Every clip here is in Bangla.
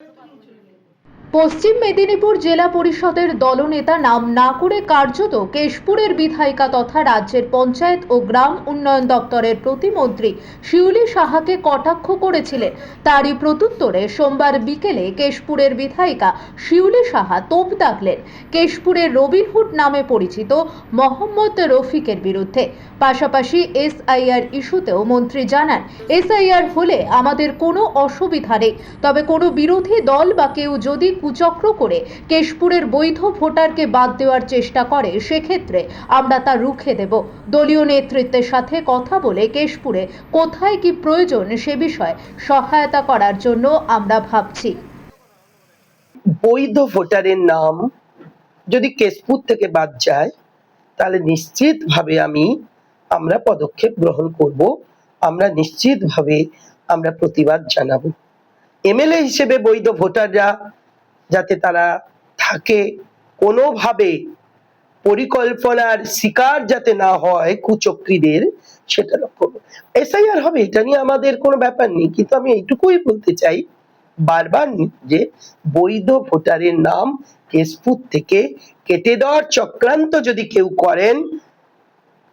Eu não tinha ninguém. পশ্চিম মেদিনীপুর জেলা পরিষদের দলনেতা নাম না করে কার্যত কেশপুরের বিধায়িকা তথা রাজ্যের পঞ্চায়েত ও গ্রাম উন্নয়ন দপ্তরের প্রতিমন্ত্রী শিউলি সাহাকে কটাক্ষ করেছিলেন। তারই প্রত্যুত্তরে সোমবার বিকেলে কেশপুরের বিধায়িকা শিউলি সাহা তোপ দাগলেন। কেশপুরের রবিনহুড নামে পরিচিত মোহাম্মদ রফিকের বিরুদ্ধে। পাশাপাশি এসআইআর ইস্যুতেও মন্ত্রী জানান, এসআইআর হলে আমাদের কোনো অসুবিধা নেই, তবে কোনো বিরোধী দল বা কেউ যদি কুচক্র করে কেশপুরের বৈধ ভোটারকে বাদ দেওয়ার চেষ্টা করে, সেক্ষেত্রে আমরা তা রুখে দেব। দলীয় নেতৃত্বের সাথে কথা বলে কেশপুরে কোথায় কি প্রয়োজন সে বিষয়ে সহায়তা করার জন্য আমরা ভাবছি। বৈধ ভোটারের নাম যদি কেশপুর থেকে বাদ যায়, তাহলে নিশ্চিতভাবে আমি, আমরা পদক্ষেপ গ্রহণ করব। আমরা নিশ্চিতভাবে আমরা প্রতিবাদ জানাব। এমএলএ হিসেবে বৈধ ভোটাররা যাতে তারা থাকে। কোনোভাবে পরিকল্পনার শিকার যাতে না হয় কুচক্রীদের, সেটা লক্ষ্য এসআইআর হবে, এটা নিয়ে আমাদের কোনো ব্যাপার নেই। কিন্তু আমি এইটুকুই বলতে চাই, বারবার যে বৈধ ভোটারের নাম কেশপুর থেকে কেটে দেওয়ার চক্রান্ত যদি কেউ করেন,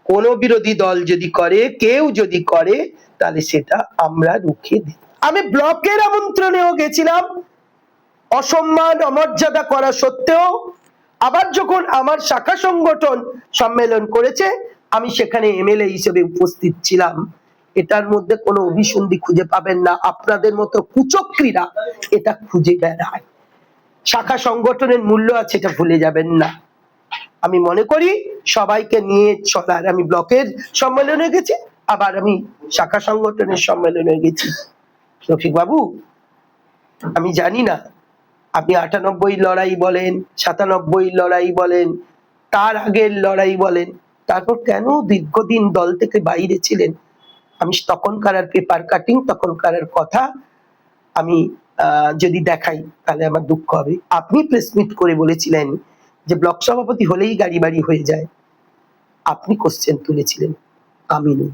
কোন বিরোধী দল যদি করে, কেউ যদি করে, তাহলে সেটা আমরা রুখে দিই। আমি ব্লকের আমন্ত্রণেও গেছিলাম। অসম্মান, অমর্যাদা করা সত্ত্বেও আবার যখন আমার শাখা সংগঠন সম্মেলন করেছে, আমি সেখানে এমএলএ হিসেবে উপস্থিত ছিলাম। এটার মধ্যে কোনো অভিসন্ধি খুঁজে পাবেন না। আপনাদের মতো কুচক্রীরা এটা খুঁজে বেড়ায়। শাখা সংগঠনের মূল্য আছে এটা ভুলে যাবেন না। আমি মনে করি সবাইকে নিয়ে চলার, আমি ব্লকের সম্মেলনে গেছি, আবার আমি শাখা সংগঠনের সম্মেলনে গেছি। রফিক বাবু, আমি জানি না আপনি আটানব্বই লড়াই বলেন, সাতানব্বই লড়াই বলেন, তার আগের লড়াই বলেন, তারপর কেন দীর্ঘদিন দল থেকে বাইরে ছিলেন? আমি তখনকার আর পেপার কাটিং তখনকার আর কথা আমি যদি দেখাই, তাহলে আমার দুঃখ হবে। আপনি প্রেস মিট করে বলেছিলেন যে ব্লক সভাপতি হলেই গাড়ি বাড়ি হয়ে যায়। আপনি কোশ্চেন তুলেছিলেন, আমি নই।